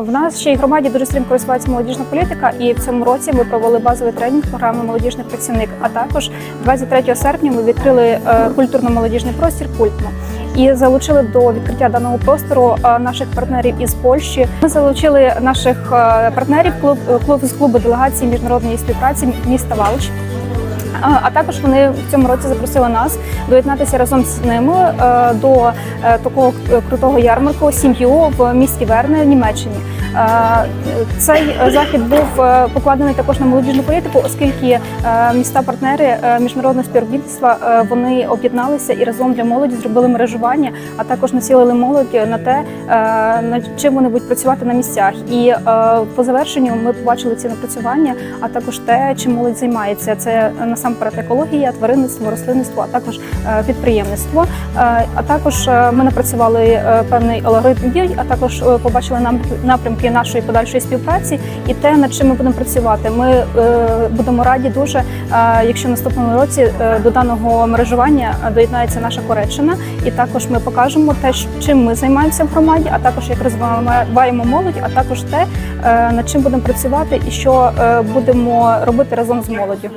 В нашій громаді дуже стрімко розвивається молодіжна політика, і в цьому році ми провели базовий тренінг програми Молодіжний працівник. А також 23 серпня ми відкрили е, культурно-молодіжний простір Культно. І залучили до відкриття даного простору е, наших партнерів із Польщі. Ми залучили наших е, партнерів клуб, клуб з клубу делегації міжнародної співпраці міста Валч. А також вони в цьому році запросили нас доєднатися разом з ними е, до е, такого крутого ярмарку сім'ю в місті Верне Німеччині. Цей захід був е, покладений також на молодіжну політику, оскільки е, міста-партнери е, міжнародного співробітництва вони об'єдналися і разом для молоді зробили мережування, а також націлили молодь на те, над чим вони будуть працювати на місцях. І по завершенню ми побачили ці напрацювання, а також те, чим молодь займається. Це насамперед екологія, тваринництво, рослинництво, а також підприємництво. А також ми напрацювали певний алгоритм дій, а також побачили нам напрямки нашої подальшої співпраці і те, над чим ми будемо працювати. Ми е, будемо раді дуже, е, якщо в наступному році е, до даного мережування доєднається наша Кореччина, і також ми покажемо те, чим ми займаємося в громаді, а також як розвиваємо молодь, а також те, над чим будемо працювати і що будемо робити разом з молоддю.